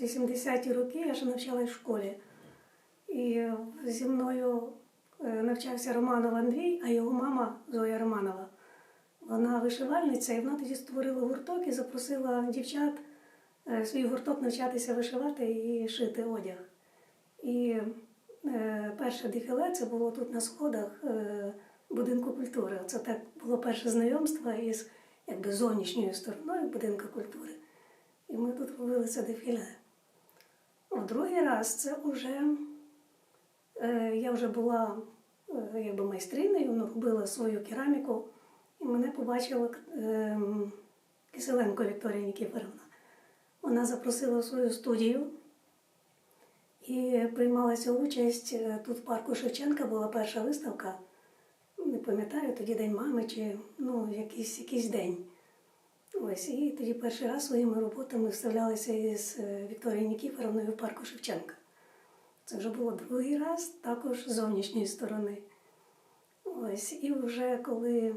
десь 80-ті роки, я ще навчалась в школі. І зі мною е, навчався Романов Андрій, а його мама Зоя Романова. Вона вишивальниця, і вона тоді створила гурток і запросила дівчат е, свій гурток навчатися вишивати і шити одяг. І е, перше дефіле це було тут на сходах е, будинку культури. Це так було перше знайомство із якби, зовнішньою стороною будинку культури. І ми тут робили це дефіле. У другий раз це вже е, я вже була е, якби майстринею, ну, робила свою кераміку, і мене побачила е, Киселенко Вікторія Нікіфоровна. Вона запросила в свою студію і приймалася участь тут в парку Шевченка була перша виставка. Не пам'ятаю, тоді День мами чи ну, якийсь, якийсь день. Ось, і тоді перший раз своїми роботами вставлялися із е, Вікторією Нікіфоровною в парку Шевченка. Це вже було другий раз, також з зовнішньої сторони. Ось, і вже коли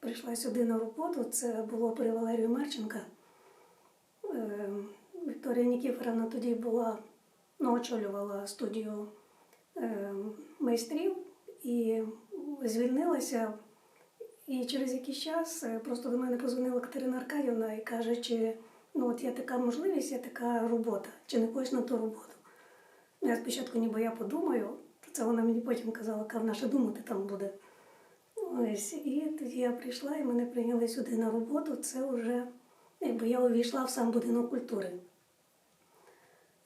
прийшла сюди на роботу, це було при Валерію Марченка. Е, Вікторія Нікіфоровна тоді була, ну, очолювала студію е, майстрів і звільнилася. І через якийсь час е, просто до мене позвонила Катерина Аркадівна і каже, чи ну от є така можливість, є така робота, чи не хочеш на ту роботу. Ну, я спочатку ніби я подумаю, це вона мені потім казала, яка наша думати там буде. Ось, і тоді я прийшла і мене прийняли сюди на роботу. Це вже якби я увійшла в сам будинок культури.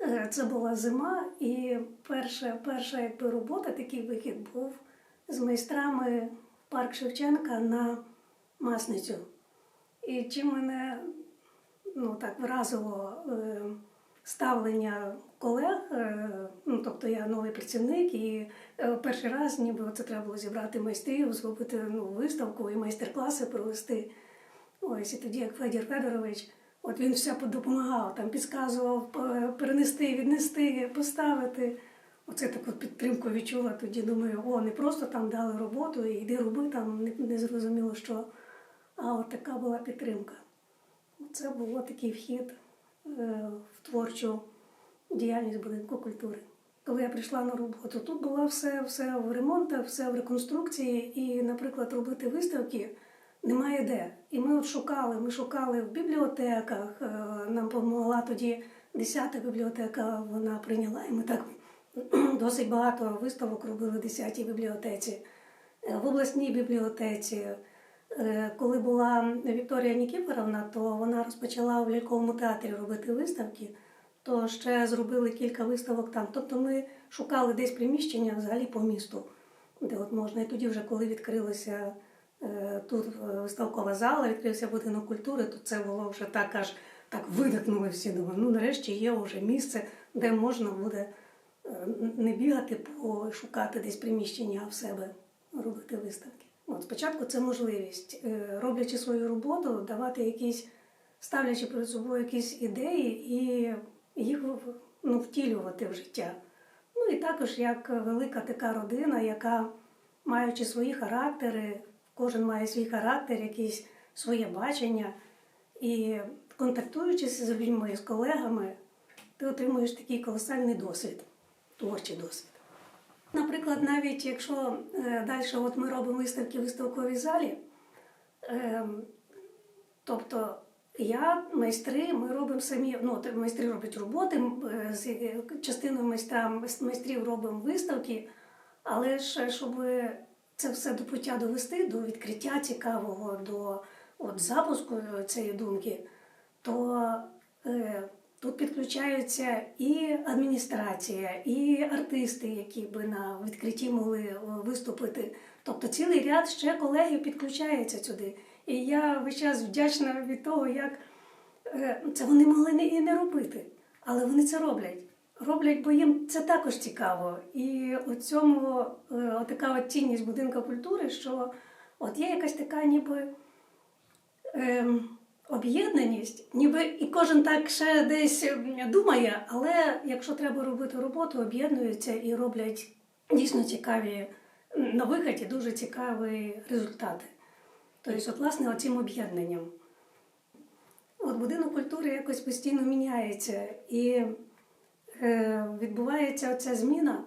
Е, Це була зима, і перша, перша якби, робота, такий вихід був з майстрами парк Шевченка на Масницю. І чим мене ну, так вразило е, ставлення колег, е, ну, тобто я новий працівник, і е, перший раз ніби це треба було зібрати майстрів, зробити ну, виставку і майстер-класи провести. Ось і тоді, як Федір Федорович, от він все допомагав, там підказував перенести, віднести, поставити. Оце таку підтримку відчула. Тоді думаю, о, не просто там дали роботу і йди роби там, не, не зрозуміло що. А от така була підтримка. Це був такий вхід е, в творчу діяльність будинку культури. Коли я прийшла на роботу, тут було все, все в ремонтах, все в реконструкції, і, наприклад, робити виставки немає де. І ми от шукали, ми шукали в бібліотеках. е, Нам допомогла тоді 10-та бібліотека, вона прийняла, і ми так досить багато виставок робили в 10-й бібліотеці, Е, в обласній бібліотеці. Е, Коли була Вікторія Нікіфоровна, то вона розпочала в ляльковому театрі робити виставки, то ще зробили кілька виставок там. Тобто ми шукали десь приміщення взагалі по місту, де от можна. І тоді, вже коли відкрилася е, тут виставкова зала, відкрився будинок культури, то це було вже так аж так видихнули всі. Думаю, ну нарешті є вже місце, де можна буде не бігати, пошукати десь приміщення, в себе робити виставки. От спочатку це можливість, е, роблячи свою роботу, давати якісь, ставлячи перед собою якісь ідеї і їх ну, втілювати в життя. Ну і також як велика така родина, яка, маючи свої характери, кожен має свій характер, якісь своє бачення, і контактуючи з людьми, з колегами, ти отримуєш такий колосальний досвід, творчий досвід. Наприклад, навіть якщо е, далі от ми робимо виставки в виставковій залі, е, тобто я, майстри, ми робимо самі, ну, майстри роблять роботи, е, з е, частиною майстрам, майстрів робимо виставки, але ж щоб це все до пуття довести, до відкриття цікавого, до от, запуску цієї думки, то е, тут підключаються і адміністрація, і артисти, які би на відкритті могли е, виступити. Тобто цілий ряд ще колегів підключається сюди. І я весь час вдячна від того, як е, це вони могли і не робити, але вони це роблять. Роблять, бо їм це також цікаво. І у цьому е, така от цінність будинку культури, що от є якась така ніби ем, об'єднаність, ніби і кожен так ще десь думає, але якщо треба робити роботу, об'єднуються і роблять дійсно цікаві на виході дуже цікаві результати. Тобто, от, власне, оцим об'єднанням. От будинок культури якось постійно міняється. І е, відбувається оця зміна,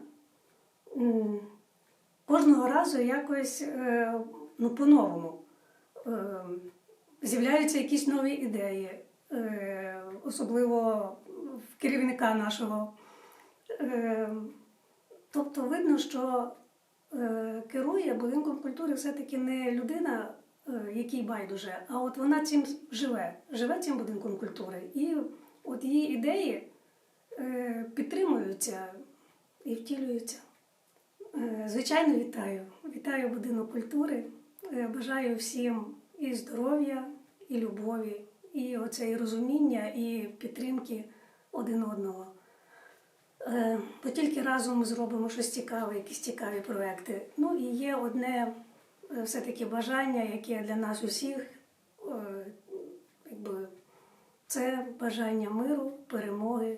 кожного разу якось е, ну, по-новому. Е, З'являються якісь нові ідеї, е, особливо в керівника нашого. Е, Тобто видно, що е, керує будинком культури все-таки не людина, якій байдуже, а от вона цим живе, живе цим будинком культури. І от її ідеї підтримуються і втілюються. Звичайно, вітаю. Вітаю будинок культури. Бажаю всім і здоров'я, і любові, і оце і розуміння, і підтримки один одного. Е, бо тільки разом ми зробимо щось цікаве, якісь цікаві проекти. Ну і є одне е, все-таки бажання, яке для нас усіх, е, якби це бажання миру, перемоги.